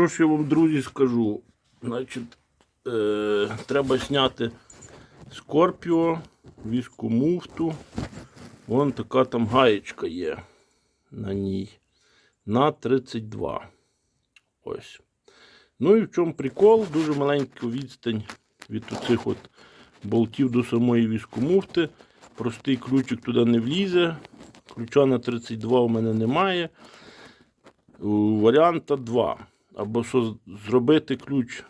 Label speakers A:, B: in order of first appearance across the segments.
A: Що ж я вам, друзі, скажу? Значить, е, треба зняти Скорпіо, віску муфту. Вон така там гаєчка є на ній. На 32. Ось. Ну і в чому прикол? Дуже маленька відстань від оцих от болтів до самої віскомуфти. Простий ключик туди не влізе. Ключа на 32 у мене немає. Варіанта 2. Або зробити ключ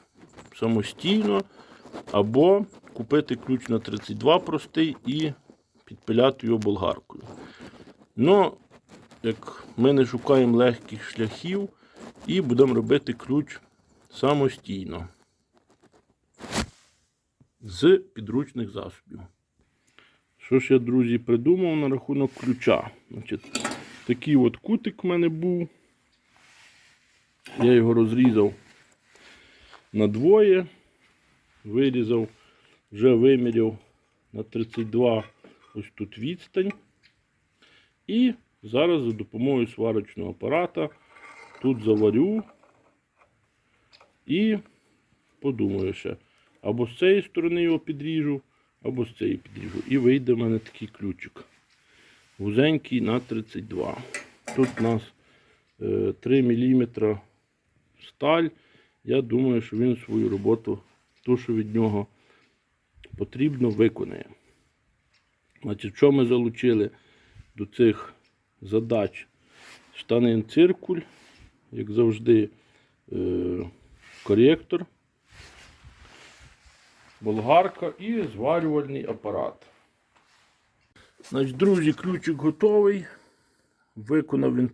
A: самостійно, або купити ключ на 32 простий і підпиляти його болгаркою. Ну, як ми не шукаємо легких шляхів і будемо робити ключ самостійно з підручних засобів. Що ж я, друзі, придумав на рахунок ключа? Значить, такий от кутик в мене був. Я його розрізав на двоє, вирізав, вже виміряв на 32 ось тут відстань. І зараз за допомогою сварочного апарата тут заварю і подумаю ще. Або з цієї сторони його підріжу, або з цієї підріжу. І вийде в мене такий ключик. Вузенький на 32. Тут у нас е, 3 мм сталь. Я думаю, що він свою роботу, ту, що від нього потрібно, виконає. Значить, що ми залучили до цих задач? Штанин циркуль, як завжди, е, коректор, болгарка і зварювальний апарат. Значить, друзі, ключик готовий. Виконав він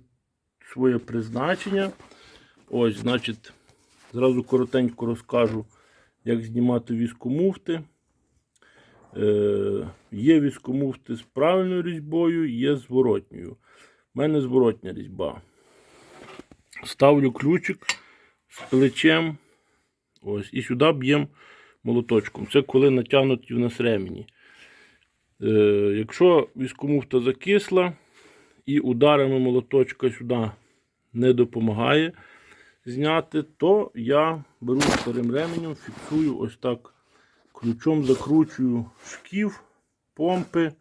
A: своє призначення. Ось, значить, зразу коротенько розкажу, як знімати віскомуфти. Е, є віскомуфти з правильною різьбою, є зворотньою. У мене зворотня різьба. Ставлю ключик з плечем. Ось, і сюди б'ємо молоточком. Це коли натягнуті в нас ремені. Е, якщо віскомуфта закисла і ударами молоточка сюди не допомагає зняти, то я беру старим ременем, фіксую ось так ключом, закручую шків, помпи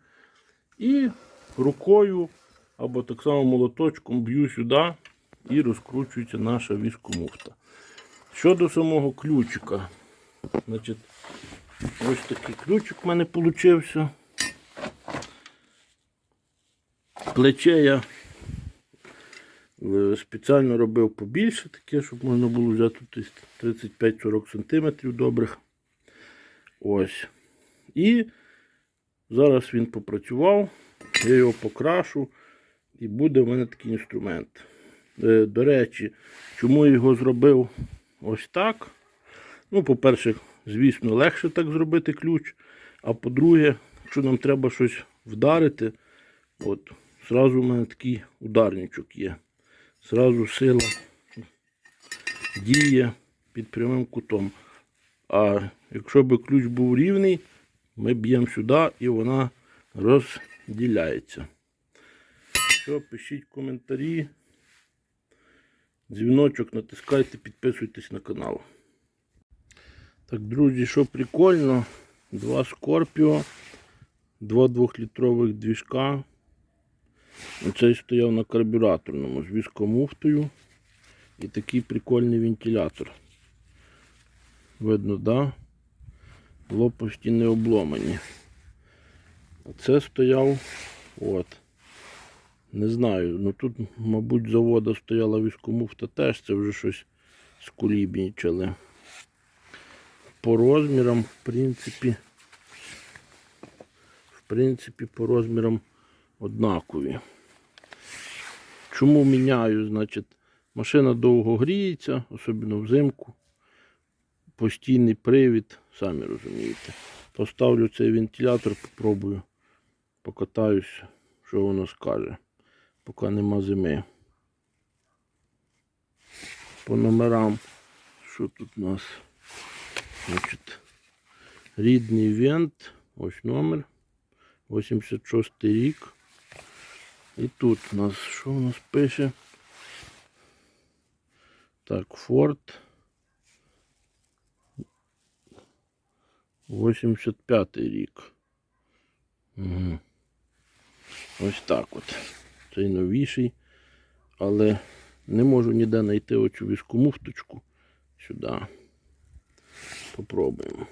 A: і рукою або так само молоточком б'ю сюди і розкручується наша віскомуфта. Щодо самого ключика, значить, ось такий ключик в мене вийшов. Плече я спеціально робив побільше таке, щоб можна було взяти тут 35-40 см добрих. Ось. І зараз він попрацював, я його покрашу, і буде в мене такий інструмент. Е, До речі, чому я його зробив ось так? Ну, по-перше, звісно, легше так зробити ключ. А по-друге, якщо нам треба щось вдарити, от, зразу в мене такий ударничок є. Зразу сила діє під прямим кутом. А якщо б ключ був рівний, ми б'ємо сюди і вона розділяється. Що, пишіть коментарі. Дзвіночок натискайте, підписуйтесь на канал. Так, друзі, що прикольно, два Скорпіо, два двохлітрових двіжка. Оцей стояв на карбюраторному з віскомуфтою і такий прикольний вентилятор. Видно, да? Лопасті не обломані. А це стояв от. Не знаю, ну тут, мабуть, завода стояла віскомуфта теж, це вже щось скулібнічали. По розмірам, в принципі, в принципі, по розмірам однакові. Чому міняю? Значить, машина довго гріється, особливо взимку. Постійний привід, самі розумієте. Поставлю цей вентилятор, попробую, покатаюся, що воно скаже, поки нема зими. По номерам, що тут у нас? Значить, рідний вент, ось номер, 86 рік. І тут у нас, що у нас пише? Так, Форд. 85 рік. Угу. Ось так от. Цей новіший. Але не можу ніде знайти оцю візку муфточку сюди. Попробуємо.